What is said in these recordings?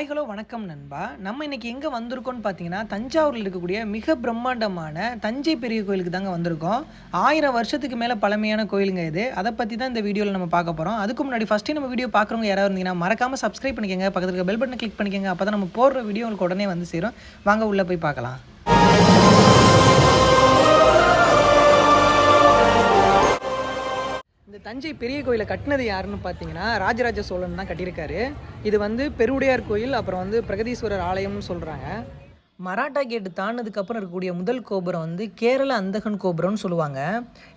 Hi hello வணக்கம் நண்பா. நம்ம இன்னைக்கு எங்கே வந்திருக்கோம்னு பார்த்தீங்கன்னா தஞ்சாவூரில் இருக்கக்கூடிய மிக பிரம்மாண்டமான தஞ்சை பெரிய கோயிலுக்கு தாங்க வந்திருக்கோம். ஆயிரம் வருஷத்துக்கு மேலே பழமையான கோயிலுங்க இது. அதை பற்றி தான் இந்த வீடியோவில் நம்ம பார்க்க போகிறோம் அதுக்கு முன்னாடி ஃபஸ்ட்டு நம்ம வீடியோ பார்க்குறவங்க யாராவது இருந்தீங்கன்னா மறக்காமல் சப்ஸ்கிரைப் பண்ணிக்கோங்க. பக்கத்தில் இருக்க பெல் பட்டனை கிளிக் பண்ணிக்கோங்க. அப்போ தான் நம்ம போடுற வீடியோ உங்களுக்கு உடனே வந்து சேரும். வாங்க உள்ளே போய் பார்க்கலாம். தஞ்சை பெரிய கோயிலை கட்டினது யாருன்னு பார்த்தீங்கன்னா ராஜராஜ சோழன் தான் கட்டியிருக்காரு. இது வந்து பெருவுடையார் கோயில் அப்புறம் வந்து பிரகதீஸ்வரர் ஆலயம்னு சொல்கிறாங்க மராட்டா கேட்டு தாண்டதுக்கப்புறம் இருக்கக்கூடிய முதல் கோபுரம் வந்து கேரள அந்தகன் கோபுரம்னு சொல்லுவாங்க.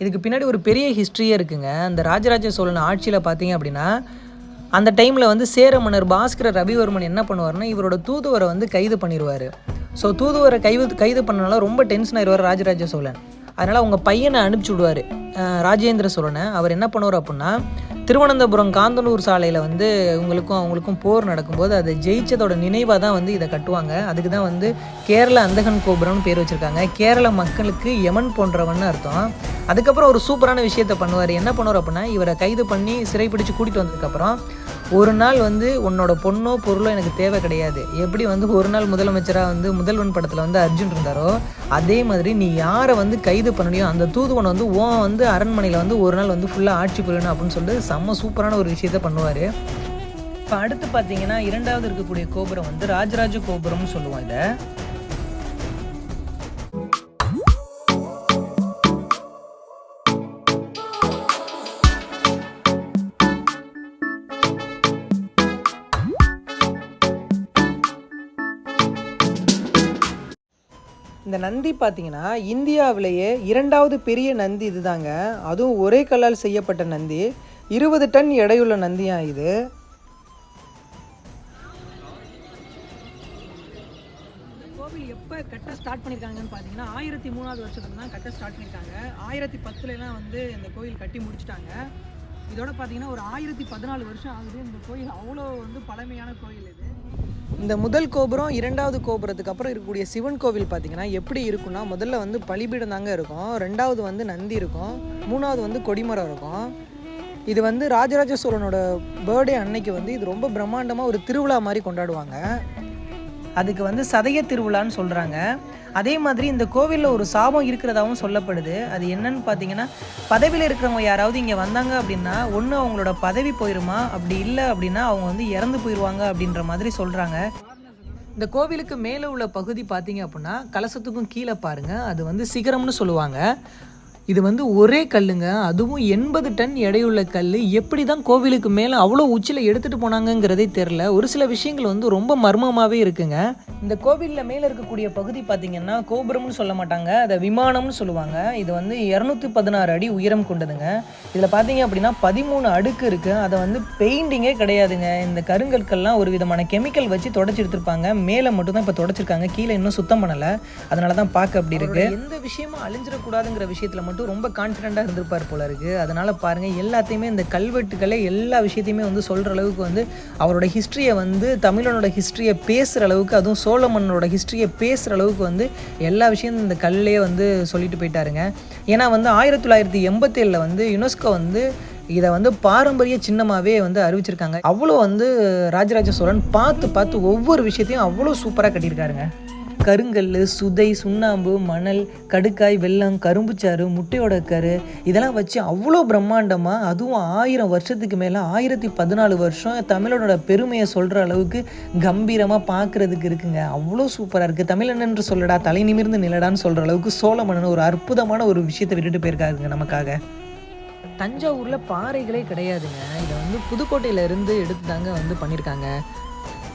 இதுக்கு பின்னாடி ஒரு பெரிய ஹிஸ்ட்ரியே இருக்குங்க. அந்த ராஜராஜ சோழன் ஆட்சியில் பார்த்தீங்க அப்படின்னா அந்த டைமில் வந்து சேர மன்னர் பாஸ்கர ரவிவர்மன் என்ன பண்ணுவார்னா இவரோட தூதுவரை வந்து கைது பண்ணிடுவார் ஸோ தூதுவரை கைது கைது பண்ணனால ரொம்ப டென்ஷன் ஆயிடுவார் ராஜராஜ சோழன். அதனால் அவங்க பையனை அனுப்பிச்சி விடுவார். ராஜேந்திர சோழனை அவர் என்ன பண்ணுவார் அப்படின்னா திருவனந்தபுரம் காந்தனூர் சாலையில் வந்து இவங்களுக்கும் அவங்களுக்கும் போர் நடக்கும்போது அதை ஜெயிச்சதோட நினைவாக தான் வந்து இதை கட்டுவாங்க. அதுக்கு தான் வந்து கேரள அந்தகன் கோபுரம்னு பேர் வச்சுருக்காங்க. கேரள மக்களுக்கு யமன் போன்றவன்னு அர்த்தம். அதுக்கப்புறம் ஒரு சூப்பரான விஷயத்தை பண்ணுவார். என்ன பண்ணுவார் அப்படின்னா இவரை கைது பண்ணி சிறைப்பிடிச்சு கூட்டிகிட்டு வந்ததுக்கப்புறம் ஒரு நாள் வந்து உன்னோட பொண்ணோ பொருளோ எனக்கு தேவை கிடையாது. எப்படி வந்து ஒரு நாள் முதலமைச்சராக வந்து முதல்வன் படத்தில் வந்து அர்ஜுன் இருந்தாரோ அதே மாதிரி நீ யாரை வந்து கைது பண்ணலையோ அந்த தூதுவன் வந்து ஓன் வந்து அரண்மனையில் வந்து ஒரு நாள் வந்து ஃபுல்லாக ஆட்சி புரியணும் அப்படின்னு சொல்லிட்டு செம்ம சூப்பரான ஒரு விஷயத்த பண்ணுவார். இப்போ அடுத்து பார்த்தீங்கன்னா இரண்டாவது இருக்கக்கூடிய கோபுரம் வந்து ராஜராஜ கோபுரம்னு சொல்லுவோம் இதை. இந்த நந்தி பார்த்தீங்கன்னா இந்தியாவிலேயே இரண்டாவது பெரிய நந்தி இதுதாங்க. அதுவும் ஒரே கல்லால் செய்யப்பட்ட நந்தி. இருபது டன் எடையுள்ள நந்தியா இது. கோவில் எப்போ கட்ட ஸ்டார்ட் பண்ணியிருக்காங்கன்னு பார்த்தீங்கன்னா ஆயிரத்தி மூணாவது வருஷத்துல தான் கட்ட ஸ்டார்ட் பண்ணியிருக்காங்க ஆயிரத்தி பத்துலலாம் வந்து இந்த கோயில் கட்டி முடிச்சிட்டாங்க. இதோட பார்த்தீங்கன்னா ஒரு ஆயிரத்தி பதினாலு வருஷம் ஆகுது. இந்த கோயில் அவ்வளோ வந்து பழமையான கோயில் இது. இந்த முதல் கோபுரம் இரண்டாவது கோபுரத்துக்கு அப்புறம் இருக்கக்கூடிய சிவன் கோவில் பார்த்தீங்கன்னா எப்படி இருக்குன்னா முதல்ல வந்து பலிபீடம் தாங்க இருக்கும். ரெண்டாவது வந்து நந்தி இருக்கும். மூணாவது வந்து கொடிமரம் இருக்கும். இது வந்து ராஜராஜ சோழனோட பர்த்டே அன்னைக்கு வந்து இது ரொம்ப பிரம்மாண்டமாக ஒரு திருவிழா மாதிரி கொண்டாடுவாங்க. அதுக்கு வந்து சதய திருவிழான்னு சொல்கிறாங்க அதே மாதிரி இந்த கோவிலில் ஒரு சாபம் இருக்கிறதாகவும் சொல்லப்படுது. அது என்னன்னு பார்த்தீங்கன்னா பதவியில் இருக்கிறவங்க யாராவது இங்கே வந்தாங்க அப்படின்னா ஒன்று அவங்களோட பதவி போயிருமா? அப்படி இல்லை அப்படின்னா அவங்க வந்து இறந்து போயிடுவாங்க அப்படின்ற மாதிரி சொல்கிறாங்க இந்த கோவிலுக்கு மேலே உள்ள பகுதி பார்த்தீங்க அப்படின்னா கலசத்துக்கும் கீழே பாருங்கள் அது வந்து சிகரம்னு சொல்லுவாங்க. இது வந்து ஒரே கல்லுங்க. அதுவும் எண்பது டன் எடையுள்ள கல் எப்படி தான் கோவிலுக்கு மேலே அவ்வளோ உச்சியில் எடுத்துகிட்டு போனாங்கங்கிறதே தெரில ஒரு சில விஷயங்கள் வந்து ரொம்ப மர்மமாகவே இருக்குங்க. இந்த கோவிலில் மேலே இருக்கக்கூடிய பகுதி பார்த்திங்கன்னா கோபுரம்னு சொல்ல மாட்டாங்க. அதை விமானம்னு சொல்லுவாங்க. இது வந்து இரநூத்தி பதினாறு அடி உயரம் கொண்டதுங்க. இதில் பார்த்தீங்க அப்படின்னா பதிமூணு அடுக்கு இருக்குது அதை வந்து பெயிண்டிங்கே கிடையாதுங்க. இந்த கருங்கற்கள்லாம் ஒரு விதமான கெமிக்கல் வச்சு தொடச்சி எடுத்திருப்பாங்க மேலே மட்டும்தான் இப்போ தொடச்சிருக்காங்க. கீழே இன்னும் சுத்தம் பண்ணலை. அதனால தான் பார்க்க அப்படி இருக்குது எந்த விஷயமும் அழிஞ்சிடக்கூடாதுங்கிற விஷயத்தில் மட்டும் ரொம்ப கான்ஃபிடென்ட்டாக இருந்திருப்பார் போல இருக்குது அதனால் பாருங்கள் எல்லாத்தையுமே இந்த கல்வெட்டுக்களை எல்லா விஷயத்தையுமே வந்து சொல்கிற அளவுக்கு வந்து அவரோட ஹிஸ்ட்ரியை வந்து தமிழனோட ஹிஸ்ட்ரியை பேசுகிற அளவுக்கு அதுவும் சோழமன்னோட ஹிஸ்ட்ரியை பேசுகிற அளவுக்கு வந்து எல்லா விஷயம் இந்த கல்லையே வந்து சொல்லிட்டு போயிட்டாருங்க. ஏன்னா வந்து ஆயிரத்தி தொள்ளாயிரத்தி எண்பத்தேழில் வந்து யுனெஸ்கோ வந்து இதை வந்து பாரம்பரிய சின்னமாகவே வந்து அறிவிச்சிருக்காங்க. அவ்வளோ வந்து ராஜராஜ சோழன் பார்த்து பார்த்து ஒவ்வொரு விஷயத்தையும் அவ்வளோ சூப்பராக கட்டியிருக்காருங்க. கருங்கல் சுதை சுண்ணாம்பு மணல் கடுக்காய் வெல்லம் கரும்புச்சாறு முட்டையோட கரு இதெல்லாம் வச்சு அவ்வளோ பிரம்மாண்டமாக அதுவும் ஆயிரம் வருஷத்துக்கு மேலே ஆயிரத்தி பதினாலு வருஷம் தமிழனோட பெருமையை சொல்கிற அளவுக்கு கம்பீரமாக பார்க்குறதுக்கு இருக்குங்க. அவ்வளோ சூப்பராக இருக்குது தமிழனன்று சொல்லடா தலை நிமிர்ந்து நிலடான்னு சொல்கிற அளவுக்கு சோழமன்னன் ஒரு அற்புதமான ஒரு விஷயத்தை விட்டுட்டு போயிருக்காருங்க நமக்காக. தஞ்சாவூரில் பாறைகளே கிடையாதுங்க. இதை வந்து புதுக்கோட்டையிலேருந்து எடுத்து தாங்க வந்து பண்ணியிருக்காங்க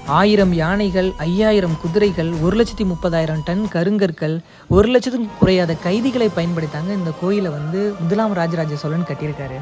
ஆயிரம் யானைகள் ஐயாயிரம் குதிரைகள் ஒரு லட்சத்தி முப்பதாயிரம் டன் கருங்கற்கள் ஒரு லட்சத்துக்கும் குறையாத கைதிகளை பயன்படுத்தாங்க இந்த கோயிலை வந்து முதலாம் ராஜராஜ சோழன் கட்டியிருக்காரு.